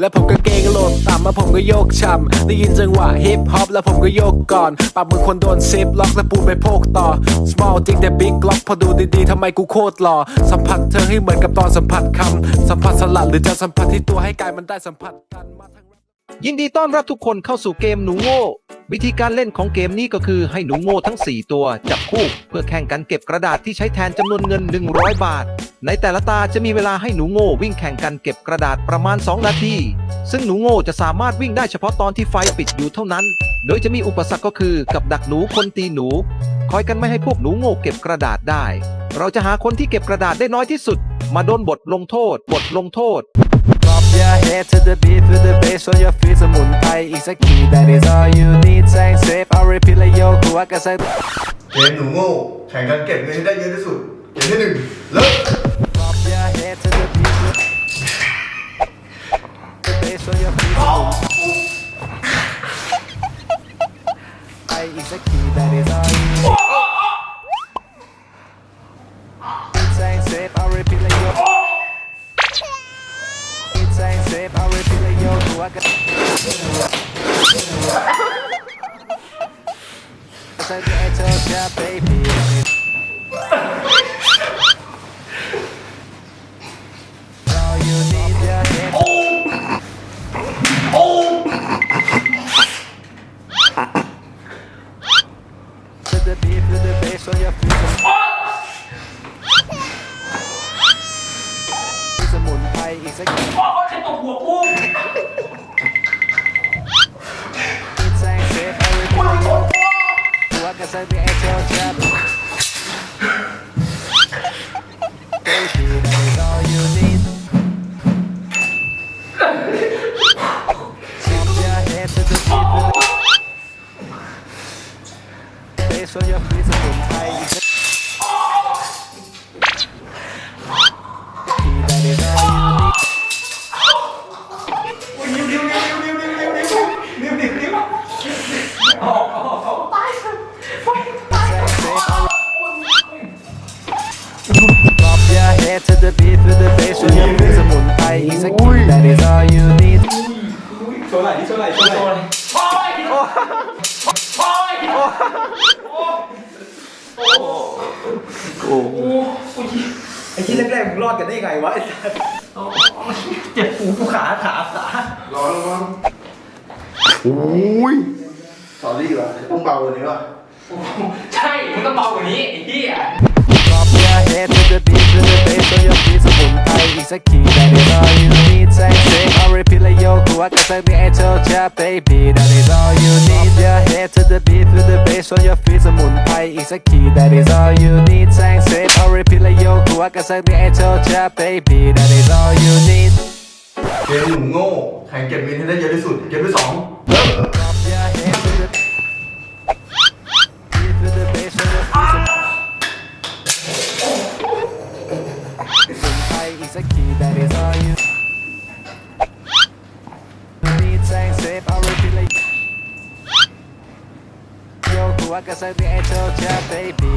แล้วผมก็เกงโหลดต่ำแล้วผมก็โยกช่ำได้ยินจังหวะฮิปฮอปแล้วผมก็โยกก่อนปรับมือคนโดนซิปล็อกและปูนไปโพกต่อ small จริงแต่ big ล็อกพอดูดีๆทำไมกูโคตรหล่อสัมผัสเธอให้เหมือนกับตอนสัมผัสคำสัมผัสสลัดหรือจะสัมผัสที่ตัวให้กายมันได้สัมผัสกันมาทั้ง ยินดีต้อนรับทุกคนเข้าสู่เกมหนูโง่วิธีการเล่นของเกมนี้ก็คือให้หนูโง่ทั้ง 4 ตัวจับคู่ เพื่อแข่งกันเก็บกระดาษที่ใช้แทนจำนวนเงิน 100 บาท ในแต่ละตาจะมีเวลาให้หนูโง่วิ่งแข่งกันเก็บกระดาษประมาณ 2 นาที ซึ่งหนูโง่จะสามารถวิ่งได้เฉพาะตอนที่ไฟปิดอยู่เท่านั้น โดยจะมีอุปสรรคก็คือกับดักหนูคนตีหนู คอยกันไม่ให้พวกหนูโง่เก็บกระดาษได้ เราจะหาคนที่เก็บกระดาษได้น้อยที่สุด มาโดนบทลงโทษ บทลงโทษ your head to the beat with the bass on your feet สมุนไพรอีกสักที that is all you need แซงเซฟเอา repeat และโยกหัวกระแส เกมหนูโง่แข่งกันเก็บเงินให้ได้เยอะที่สุด เกมที่หนึ่งเริ่ม Drop your head to the beat with the bass on your feet สมุนไพรอีกสักที that is all you need Huwag ka. Sa ito, baby. ชวนยาพีสมุนไพอีกปรับยา head to the beat to the bass ชวนยาพีสมุนไพรอีกสักที That is all you need โชว์ไหล่ดิโชว์ไหล่โชว์ไหล่ ยโอ้ยโอ้ยไอ้ที่แรกๆมึงรอดกันได้ไงวะไอ้สัสเจ็บหูกูขาขาขาร้อนร้อนโอ้ยสอรี่ว่ะต้องเบากว่านี้ว่ะใช่มึงต้องเบากว่านี้ไอ้เหี้ย Drop your head to the beat to the bass ช่วยยังมีสมุนไพรอีกสักที That is all you need แซงเซฟเอา repeat และโยกหัวกระสังที่ไอ้เจ้าจับ baby That is the beat to the bass ช่วยยังมีสมุนไพรอีกสักที That is all you need แซงเซฟ เอา repeat และโยกหัวกระสังที่ไอ้เจ้าจับ baby That is all you need เกมหนูโง่แข่งเก็บเงินให้ได้เยอะที่สุด เกมที่สองเริ่ม baby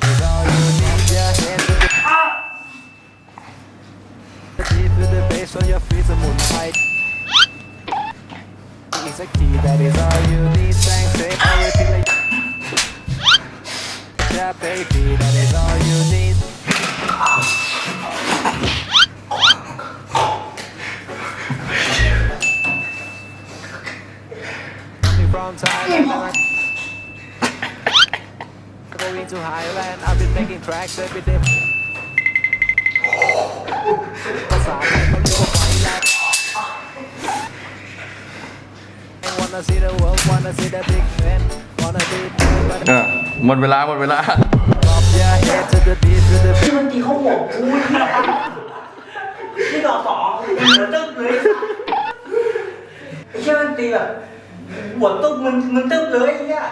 That is all you need your head to the beat to the bass on your feet สมุนไพรอีกสักที That is all you need แซงเซฟเอา repeat และ Yeah, baby, that is all you need. Coming from Thailand, and I- going to Highland. I've been making tracks every day. ภาษาไทยเขาเรียกว่าไฟแลนด์ I wanna see the world, wanna see the big man, wanna be big, but เออหมดเวลาหมดเวลา drop your head to the beat, to the beat. ที่มันตีเข้าหัวกูเนี่ยที่ดอกสองหัวตึ๊บเลยไอ้เชี่ยมันตีแบบ หัวตึ๊บมึนมึนตึ๊บเลยไอ้เหี้ย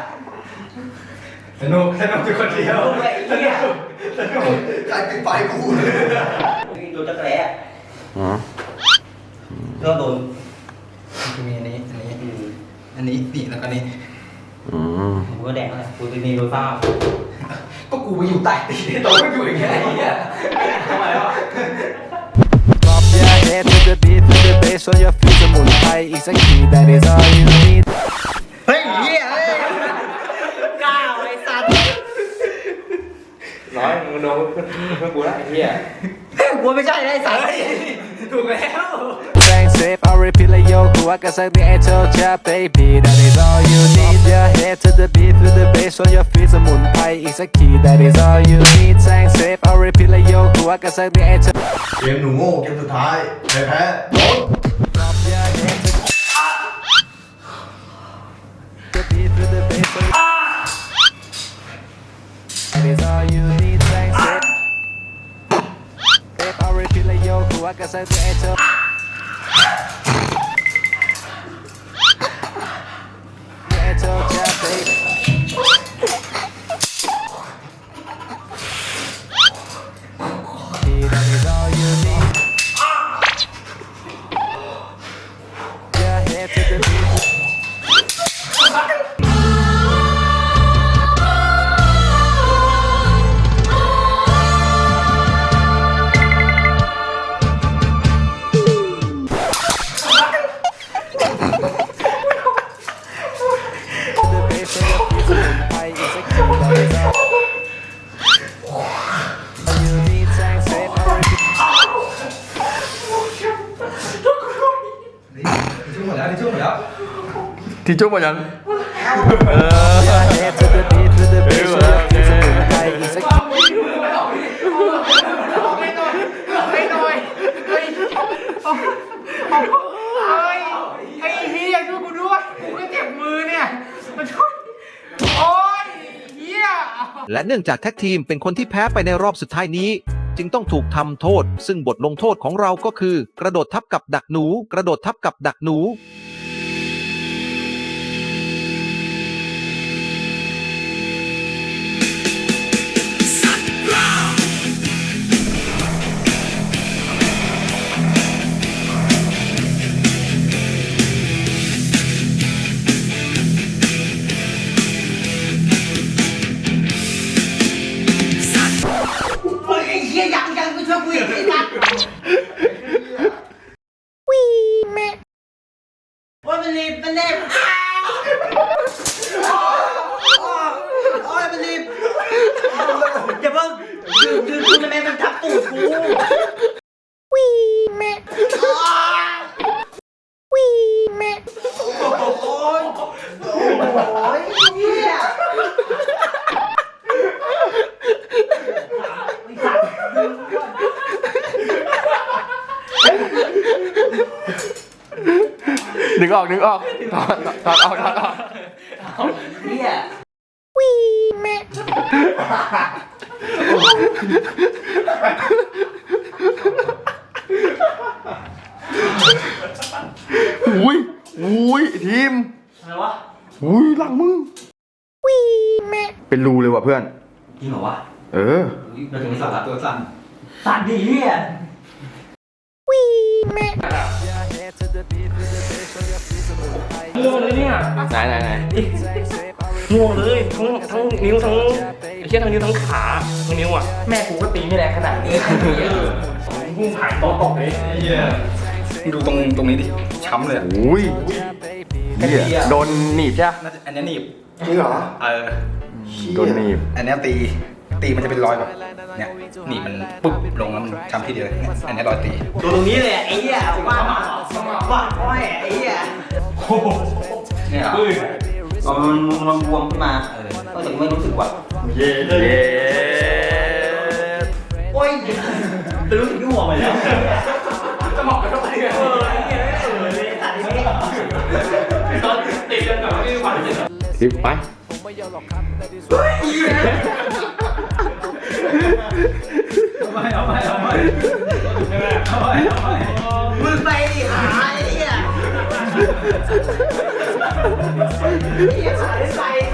สนุกสนุกอยู่คนเดียวเอาไปไอ้เหี้ยกลายเป็นไฟกูเลยโดนตะแกรงเรื่องโดนมีอันนี้อันนี้อันนี้นี่แล้วก็นี่ผมก็แดงแล้วกูจะมีโดนเฝ้าก็กูไปอยู่ใต้ตีนโตก็อยู่อย่างเงี้ยไอ้เหี้ยทำไมวะ head to the beat to the bass on your feet สมุนไพรอีกสักที that is all you need เฮ้ยเฮียเฮ้ยกล้าไอ้สัตว์ น้ อยมึงโดนเพื่อนเพื่อนกูละไอ้เหี้ยกูไม่ใช่ไอ้สัตว์ถูกแล้วแรงเซฟ I'll repeat เลยโยกูว่ากันสักที I told ya baby that is all you need your head to the beat to the bass on your feet สมุนไพรอีกสักที that is all you need แรงเซฟ I'll repeat เลยโยกูว่ากันสักที I told เกมหนูโง่เกมสุดท้ายใครแพ้โดน your head to the beat to the bass on your that is all you need แรงเซฟ If I repeat เลยโยกูว่ากั ที่จุ๊บมายัง Your head to the beat to the bass of your feet สมุนไพรอีกสักทีไอ้เฮียช่วยกูด้วยกูก็เจ็บมือเนี่ยมาช่วยโอ้ยเฮียและเนื่องจากแท็กทีมเป็นคนที่แพ้ไปในรอบสุดท้ายนี้ จึงต้องถูกทำโทษ ซึ่งบทลงโทษของเราก็คือ กระโดดทับกับดักหนู กระโดดทับกับดักหนู ดึงออกดึงออกถอดถอดออกถอดออกเฮียอุ้ยอุ้ยทีมอะไรวะอุ้ยหลังมึงเป็นรูเลยว่ะเพื่อนจริงเหรอวะเออเราถึงสั่นตัวสั่นสัตว์ดีเฮีย มุนไพรง่วงเลยเนี่ยไหนไหนไหนแสงเซฟ I repeat ง่วงเลยทั้งทั้งนิ้วทั้งไอ้เชี่ยทั้งนิ้วทั้งขาทั้งนิ้วอะแม่กูก็ตีไม่แรงขนาดนี้พุ่งผ่านโต๊ะตกเลยดูตรงตรงนี้ดิช้ำเลยอะอุ้ยเหี้ยโดนหนีบใช่ปะน่าจะอันนี้หนีบจริงเหรอเออโดนหนีบ อันนี้ตีตีมันจะเป็นรอยแบบเนี่ยหนีบมันปุ๊บลงแล้วมันช้ำที่เดียวเลยเนี่ยอันนี้รอยตีตัวตรงนี้เลยไอ้เหี้ยว่ามาว่าอ้อยไอ้เหี้ย เนี่ยเหรอเอามันมันบวมขึ้นมาเออก็ยังไม่รู้สึกว่าเย้โอ้ยเป็นรู้สึกที่หัวไปแล้วจะบอกกันทำไมเออไอ้เหี้ยเออเลยตัดที่นี่ตอนตีกันแบบไม่มีความรู้สึกทิปไป เหี้ยสายไฟสั